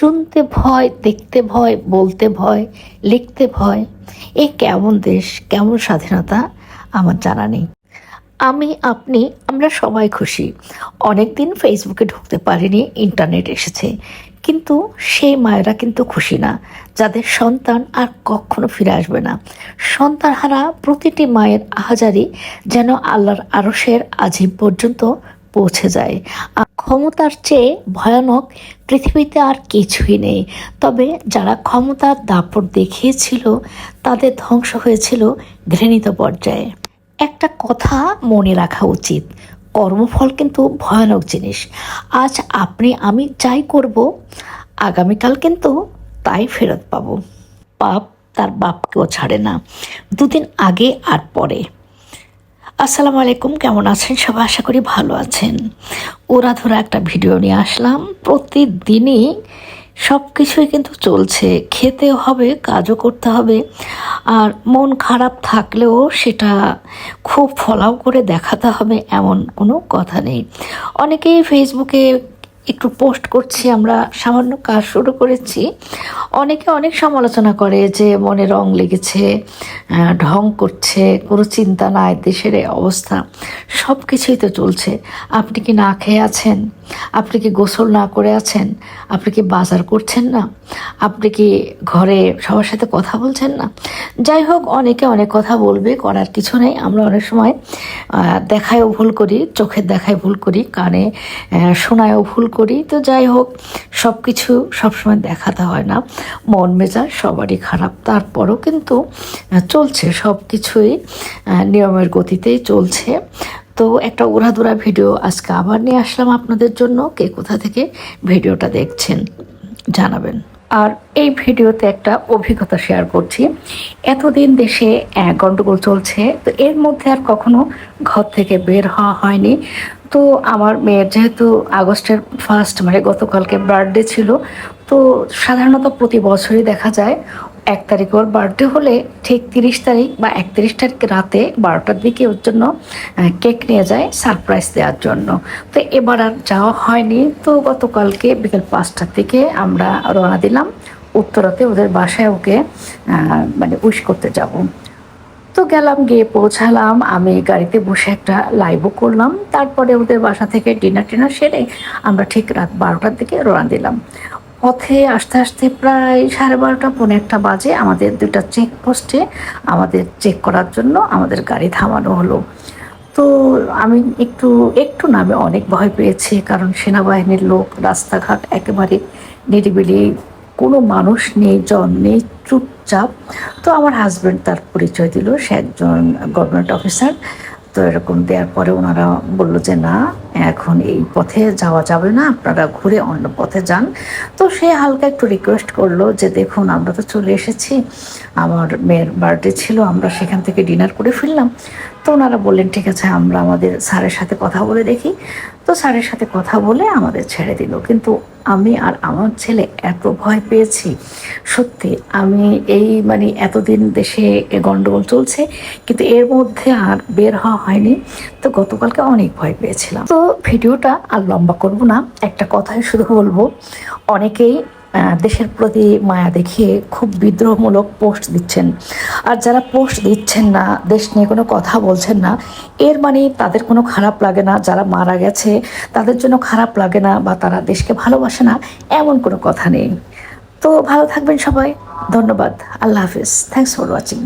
শুনতে ভয়, দেখতে ভয়, বলতে ভয়, লিখতে ভয়। এ কেমন দেশ, কেমন স্বাধীনতা? আমার জানা নেই। আমি, আপনি, আমরা সবাই খুশি। অনেক দিন ফেসবুকে ঢুকতে পারিনি ইন্টারনেট এসেছে। কিন্তু সেই মায়েরা কিন্তু খুশি না, যাদের সন্তান আর কখনো ফিরে আসবে না। সন্তান হারা প্রতিটি মায়ের আহাজারি যেন আল্লাহর আরসের আজিম পর্যন্ত পৌঁছে যায়। ক্ষমতার চেয়ে ভয়ানক পৃথিবীতে আর কিছুই নেই। তবে যারা ক্ষমতার দাপট দেখিয়েছিল, তাদের ধ্বংস হয়েছিল ঘৃণিত পর্যায়ে। একটা কথা মনে রাখা উচিত, কর্মফল কিন্তু ভয়ানক জিনিস। আজ আপনি, আমি যাই করব, আগামীকাল কিন্তু তাই ফেরত পাবো। পাপ তার বাপকেও ছাড়ে না। দুদিন আগে আর পরে। আসসালামু আলাইকুম, কেমন আছেন? সবাই আশা করি ভালো আছেন। ওরা ধরা একটা ভিডিও নিয়ে আসলাম। প্রতিদিনই সব কিছুই কিন্তু চলছে। খেতেও হবে, কাজও করতে হবে। আর মন খারাপ থাকলেও সেটা খুব ফলাও করে দেখাতে হবে, এমন কোনো কথা নেই। অনেকেই ফেসবুকে একটু পোস্ট করছি, আমরা সামান্য কাজ শুরু করেছি। অনেকে অনেক সমালোচনা করে যে মনে রং লেগেছে ঢং করছে, কোনো চিন্তা নাই, দেশের অবস্থা সব কিছুই তো চলছে। আপনি কি না খেয়ে আছেন? আপনি কি গোসল না করে আছেন? আপনি কি বাজার করছেন না? আপনি কি ঘরে সবার সাথে কথা বলছেন না? যাই হোক, অনেকে অনেক কথা বলবে, করার কিছু নেই। আমরা অনেক সময় দেখায়ও ভুল করি, চোখের দেখায় ভুল করি, কানে শোনায়ও ভুল করি। তো যাই হোক সব কিছু সবসময় দেখাতে হয় না। মন মেজাজ সবারই খারাপ। তারপরও কিন্তু চলছে সব কিছুই নিয়মের গতিতেই চলছে। তো একটা উড়াদুরা ভিডিও আজকে আবার নিয়ে আসলাম আপনাদের জন্য। কে কোথা থেকে ভিডিওটা দেখছেন জানাবেন। আর এই ভিডিওতে একটা অভিজ্ঞতা শেয়ার করছি। এতদিন দেশে আহ, গন্ডগোল চলছে তো এর মধ্যে আর কখনো ঘর থেকে বের হওয়া হয়নি। তো আমার মেয়ের যেহেতু আগস্টের ফার্স্ট মানে গতকালকে বার্থডে ছিল তো সাধারণত প্রতি বছরই দেখা যায় এক তারিখ ওর বার্থডে হলে ঠিক তিরিশ তারিখ বা একত্রিশ তারিখ রাতে বারোটার দিকে ওর জন্য কেক নিয়ে যায় সারপ্রাইজ দেওয়ার জন্য। তো এবার আর যাওয়া হয়নি। তো গতকালকে বিকেল পাঁচটার দিকে আমরা রওনা দিলাম। উত্তরাতে ওদের বাসায় ওকে মানে উইশ করতে যাব। তো গেলাম, গিয়ে পৌঁছালাম। আমি গাড়িতে বসে একটা লাইভও করলাম। তারপরে ওদের বাসা থেকে ডিনার টিনার সেরে আমরা ঠিক রাত বারোটার দিকে রওনা দিলাম। পথে আস্তে আস্তে প্রায় সাড়ে বারোটা, পৌনে একটা বাজে আমাদের দুটা চেক পোস্টে আমাদের চেক করার জন্য আমাদের গাড়ি থামানো হলো। তো আমি একটু একটু নামে অনেক ভয় পেয়েছি, কারণ সেনাবাহিনীর লোক, রাস্তাঘাট একেবারে নিরিবিলি, কোনো মানুষ নেই, জন নেই, চুপচাপ। তো আমার হাজব্যান্ড তার পরিচয় দিল, সে একজন গভর্নমেন্ট অফিসার তো এরকম দেওয়ার পরে ওনারা বলল যে, না, এখন এই পথে যাওয়া যাবে না, আপনারা ঘুরে অন্য পথে যান। তো সে হালকা একটু রিকোয়েস্ট করল যে, দেখুন, আমরা তো চলে এসেছি, আমার মেয়ের বার্থডে ছিল, আমরা সেখান থেকে ডিনার করে ফিরলাম। তো ওনারা বললেন, ঠিক আছে, আমরা আমাদের স্যারের সাথে কথা বলে দেখি। তো স্যারের সাথে কথা বলে আমাদের ছেড়ে দিল। কিন্তু আমি আর আমার ছেলে এত ভয় পেয়েছি। সত্যি, আমি এই মানে এতদিন দেশে গণ্ডগোল চলছে, কিন্তু এর মধ্যে আর বের হওয়া হয়নি। তো গতকালকে অনেক ভয় পেয়েছিলাম। তো ভিডিওটা আর লম্বা করব না, একটা কথাই শুধু বলব, অনেকেই দেশের প্রতি মায়া দেখিয়ে খুব বিদ্রোহমূলক পোস্ট দিচ্ছেন। আর যারা পোস্ট দিচ্ছেন না, দেশ নিয়ে কোনো কথা বলছেন না, এর মানে তাদের কোনো খারাপ লাগে না। যারা মারা গেছে, তাদের জন্য খারাপ লাগে না বা তারা দেশকে ভালোবাসে না, এমন কোনো কথা নেই। তো ভালো থাকবেন সবাই। ধন্যবাদ। আল্লাহ হাফিজ। Thanks for watching